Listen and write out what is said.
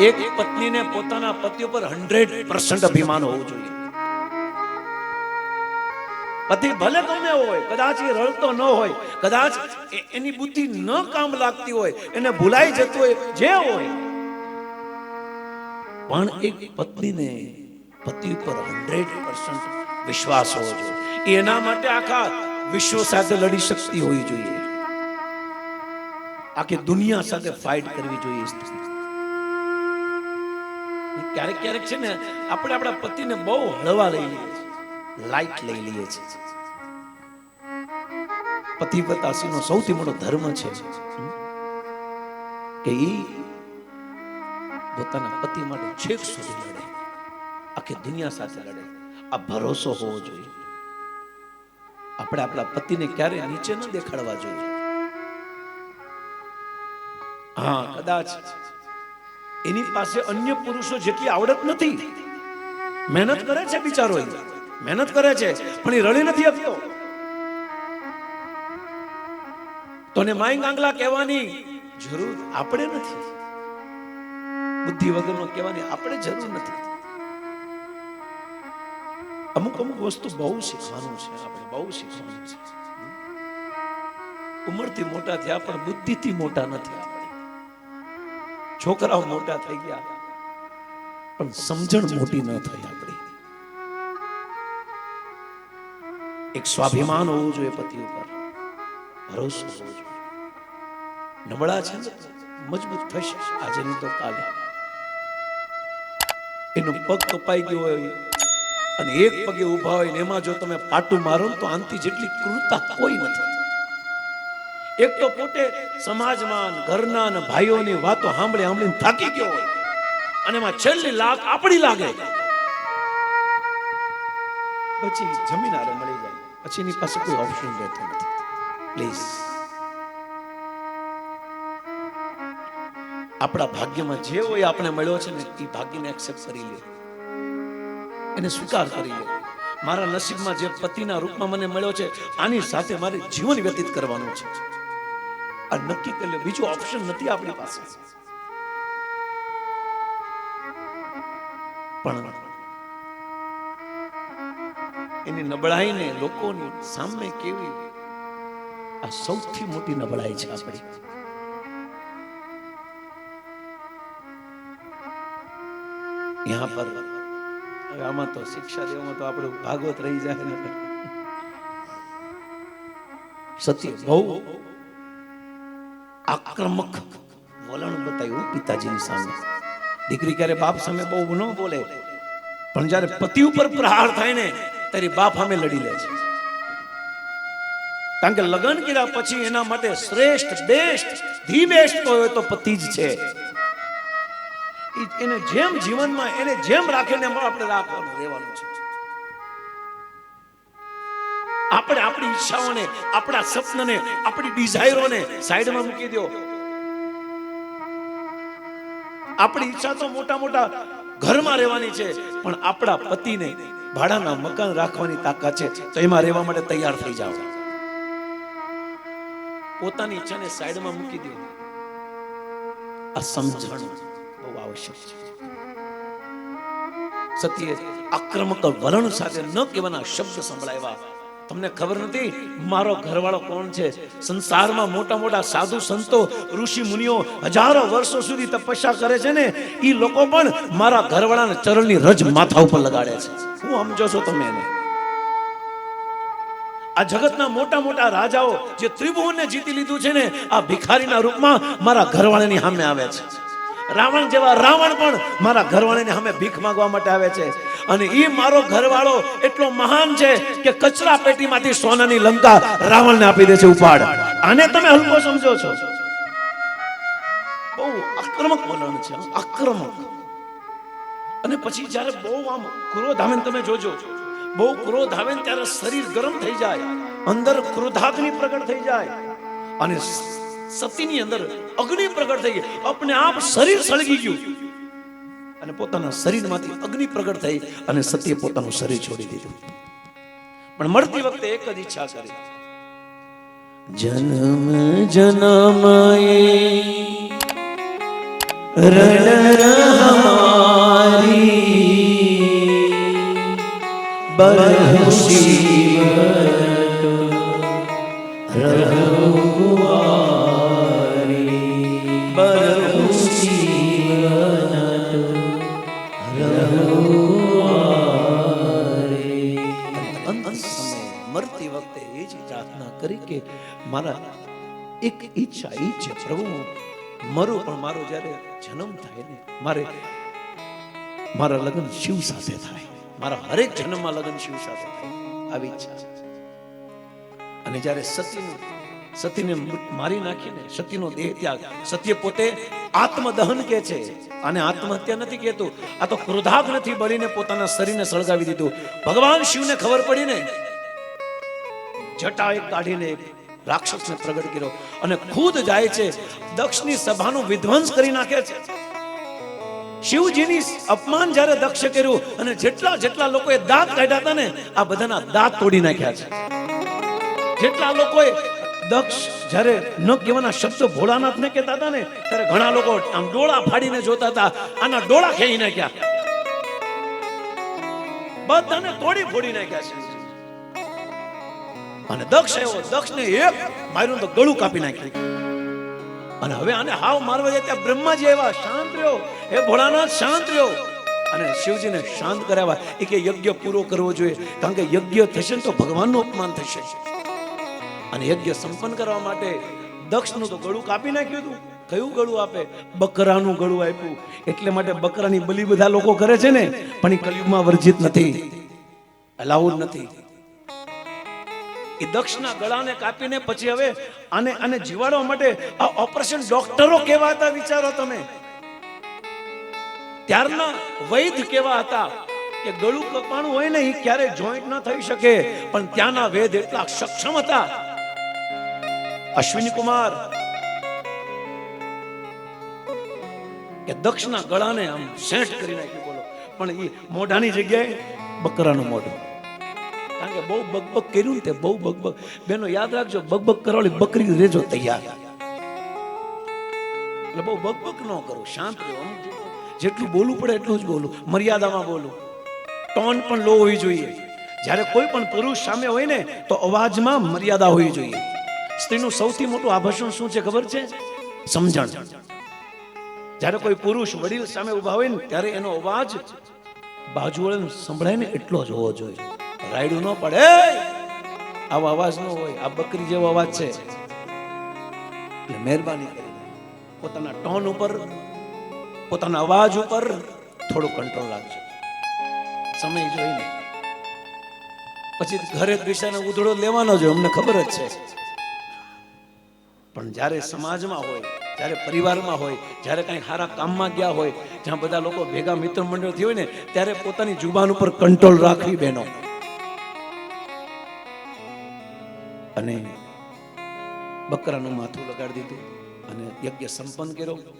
એક પત્નીને પોતાના પતિ ઉપર હંડ્રેડ પર્સન્ટ અભિમાન હોવું જોઈએ. પતિ ભલે ગમે હોય, કદાચ એ રડતો ન હોય, કદાચ એની બુદ્ધિ ન કામ લાગતી હોય, એને ભૂલાઈ જતું હોય, જે હોય. પણ એક પત્નીને પતિ ઉપર હંડ્રેડ પર્સન્ટ વિશ્વાસ હોવો જોઈએ. એના માટે આખા વિશ્વ સાથે લડી શકતી હોવી જોઈએ. આખી દુનિયા સાથે ફાઇટ કરવી જોઈએ. ક્યારેક ક્યારેક છે ને આપણે આપણા પતિને બહુ હળવા લઈ લઈએ લાઈટ લઈ લઈએ છીએ. પતિ પતાસીનો સૌથી મોટો ધર્મ છે કે ઈ પોતાના પતિ માટે છેક સુધી લડે. આખી દુનિયા સાથે લડે. આ ભરોસો હોવો જોઈએ. આપણે આપણા પતિને ક્યારે નીચે ન દેખાડવા જોઈએ. હા, કદાચ એની પાસે અન્ય પુરુષો જેટલી આવડત નથી. મહેનત કરે છે બિચારો મહેનત કરે છે, પણ એ રડી નથી આપતો તો ને માઈ ગાંગલા કહેવાની જરૂર આપણે નથી. બુદ્ધિ વગરનો કહેવાની આપણે જરૂર નથી. અમુક અમુક વસ્તુ બહુ શીખવાનું છે આપણે, બહુ શીખવાનું છે. ઉંમરથી મોટા થયા પણ બુદ્ધિથી મોટા નથી. છોકરાઓ મોટા થઈ ગયા. પણ સમજણ મોટી ન થઈ આપણી. એક સ્વાભિમાન હોવું જોઈએ પતિ ઉપર. ભરોસો હોવો જોઈએ. નબળા છે મજબૂત થશે. આજે નહીં તો કાલે. એનો પગ કપાઈ ગયો હોય અને એક પગે ઊભા હોય ને એમાં જો તમે પાટું મારો તો આનથી જેટલી ક્રૂરતા કોઈ નથી. એક તો પોતે સમાજમાં ઘરના ને ભાઈઓની વાતો સાંભળી, સાંભળીને થાકી ગયો હોય. અને એમાં છેલ્લી લાખ આપણી લાગે. પછી જમીન આરે મળી જાય પછી એની પાસે કોઈ ઓપ્શન રહેતો નથી. પ્લીઝ આપણા ભાગ્યમાં જે હોય આપણે મળ્યો છે ને, એ ભાગ્યને એક્સેપ્ટ કરી લે એને સ્વીકાર કરી લે મારા નસીબમાં જે પતિના રૂપમાં મને મળ્યો છે, આની સાથે મારે જીવન વ્યતીત કરવાનું છે. આ નક્કી કરી લે. બીજો ઓપ્શન નથી આપણી પાસે. પણ એની નબળાઈને લોકોની સામે કેવી આ સૌથી મોટી નબળાઈ છે આપણી. યહાં પર આમાં તો શિક્ષા દેવામાં તો આપણું ભાગવત રહી જાય સત્ય બહુ આક્રમક વલણ બતાવ્યું પિતાજીની સામે. દીકરી ક્યારે બાપ સામે બહુ ન બોલે, પણ જ્યારે પતિ ઉપર પ્રહાર થાય ને, ત્યારે બાપ સામે લડી લે છે. કારણ કે લગ્ન કર્યા પછી એના માટે શ્રેષ્ઠ, બેસ્ટ ધી બેસ્ટ હોય તો પતિ જ છે. એને જેમ જીવનમાં, એને જેમ રાખે ને આપણે રાખવાનું રહેવાનું છે. આપણે આપણી ઈચ્છાઓને, આપણા સપનને, આપણી ડિઝાયરોને સાઈડમાં મૂકી દો. આપણી ઈચ્છા તો મોટા મોટા ઘરમાં રહેવાની છે, પણ આપણા પતિને ભાડાના મકાન રાખવાની તાકાત છે. તો એમાં રહેવા માટે તૈયાર થઈ જાઓ. પોતાની ઈચ્છાને સાઈડમાં મૂકી દો. આ સમજણ બહુ આવશ્યક છે. સત્ય આક્રમક વલણ સાથે ન કહેવાના શબ્દ સંભળાવ્યા. તમને ખબર નથી? મારો ઘરવાળો કોણ છે? સંસારમાં મોટા મોટા સાધુ સંતો, ઋષિ મુનિઓ હજારો વર્ષો સુધી તપસ્યા કરે છે ને એ લોકો પણ મારા ઘરવાળાના ચરણની રજ માથા ઉપર લગાડે છે. હું સમજો છો તમે એને? આ જગતના મોટા મોટા રાજાઓ જે ત્રિભુવનને જીતી લીધું છે ને, આ ભિખારીના રૂપમાં મારા ઘરવાળાની સામે આવે છે. રાવણ જેવા રાવણ પણ મારા ઘરવાળાની સામે ભીખ માંગવા માટે આવે છે. અને એ મારો ઘરવાળો એટલો મહાન છે કે કચરા પેટીમાંથી સોનાની લંકા રાવણને આપી દે છે ઉપાડ. આને તમે હલકો સમજો છો. બહુ આક્રમક વલણ છે, આક્રમક. અને પછી જ્યારે બહુ આમ ક્રોધ આવે તમે જોજો, બહુ ક્રોધ આવે ત્યારે શરીર ગરમ થઈ જાય, અંદર ક્રોધાગ્નિ પ્રગટ થઈ જાય, અને સતીની અંદર અગ્નિ પ્રગટ થઈ ગઈ. અપને આપ શરીર સળગી ગયું. અને પોતાના શરીરમાંથી અગ્નિ પ્રગટ થઈ અને સત્ય પોતાનું શરીર છોડી દીધું. પણ મળતી વખતે એક જ ઈચ્છા કરી. જન્મ જન્મ રણ બરહુ શિવ રહો કરી મારા એક ઈચ્છા એ છે, પ્રભુ, મરું પણ મારો જ્યારે જન્મ થાય ને, મારે મારા લગ્ન શિવ સાથે થાય. મારા હરેક જન્મમાં લગ્ન શિવ સાથે થાય. આવી ઈચ્છા અને જ્યારે સતીનું, સતીને મારી નાખીને સતીનો દેહ ત્યાગ સત્ય પોતે આત્મદહન કે છે અને આત્મહત્યા નથી કહેતું. આ તો ક્રોધાગ્નિથી બળીને પોતાના શરીરને સળગાવી દીધું. ભગવાન શિવને ખબર પડી ને જટા એક કાઢીને રાક્ષસને પ્રગટ કર્યો અને ખુદ જાય છે, દક્ષની સભાનો વિધ્વંસ કરી નાખે છે. શિવજીની અપમાન જ્યારે દક્ષે કર્યું અને જેટલા જેટલા લોકોએ દાંત કાઢ્યા હતા ને, આ બધાના દાંત તોડી નાખ્યા છે. જેટલા લોકોએ દક્ષ જ્યારે ન કહેવાના શબ્દો ભોળાનાથને કહેતા હતા ને, ત્યારે ઘણા લોકો આમ ડોળા ફાડીને જોતા હતા, આના ડોળા ખેંચી નાખ્યા. બધાને તોડી ફોડી નાખ્યા છે. અને દક્ષ એવો, દક્ષને એક માર્યું તો ગળું કાપી નાખ્યું. અને હવે આને હાવ મારવા જાય ત્યાં બ્રહ્માજી એવા શાંત રહ્યો. હે ભોળાનાથ, શાંત રહ્યો. અને શિવજીને શાંત કરાવ્યા. એ કે યજ્ઞ પૂરો કરવો જોઈએ. કારણ કે યજ્ઞ થશે ને તો ભગવાનનું અપમાન થશે. અને યજ્ઞ સંપન્ન કરવા માટે દક્ષનું તો ગળું કાપી નાખ્યું હતું. કયું ગળું આપે? બકરાનું ગળું આપ્યું. એટલે માટે બકરાની બલિ બધા લોકો કરે છે ને, પણ એ કલયુગમાં વર્જિત નથી. અલાઉડ નથી. એ દક્ષના ગળાને કાપીને પછી હવે આને આને જીવાડવા માટે આ ઓપરેશન ડોક્ટરો કેવા હતા વિચારો તમે? ત્યારના વૈદ કેવા હતા કે ગળું કપાણું હોય ને એ ક્યારે જોઈન્ટ ન થઈ શકે, પણ ત્યાંના વેદ એટલા સક્ષમ હતા. અશ્વિની કુમાર કે દક્ષના ગળાને આમ સેટ કરી નાખ્યું બોલો. પણ એ મોઢાની જગ્યાએ બકરાનું મોઢું. કે બહુ બકબક કર્યું તે બહુ બકબક. બેનો યાદ રાખજો, બકબક કરવાળી બકરી રેજો તૈયાર. એટલે બહુ બકબક ન કરો, શાંત રહો જેટલું- બોલવું પડે એટલું જ બોલું, મર્યાદામાં બોલું. ટોન પણ લો હોવી જોઈએ. જ્યારે કોઈ પણ પુરુષ સામે હોય ને, તો અવાજમાં મર્યાદા હોવી જોઈએ. સ્ત્રીનું સૌથી મોટું આભૂષણ શું છે ખબર છે? સમજણ. જ્યારે કોઈ પુરુષ વડીલ સામે ઊભા હોય ને, ત્યારે એનો અવાજ બાજુ સંભળાય ને એટલો જ હોવો જોઈએ. રાયડું ન પડે. આવો અવાજ ન હોય. આ બકરી જેવો અવાજ છે. એટલે મહેરબાની કરીને પોતાના ટોન ઉપર પોતાના અવાજ ઉપર થોડો કંટ્રોલ રાખજો સમય જોઈને. પછી ઘરે દિશાને ઉધડો લેવાનો જ હોય, અમને ખબર જ છે. પણ જ્યારે સમાજમાં હોય જ્યારે પરિવારમાં હોય જ્યારે કંઈ સારા કામમાં ગયા હોય જ્યાં બધા લોકો ભેગા મિત્ર મંડળથી હોય ને ત્યારે પોતાની જુબાન ઉપર કંટ્રોલ રાખવી બહેનો અને બકરાનું માથું લગાડી દીધું અને યજ્ઞ સંપન્ન કર્યો.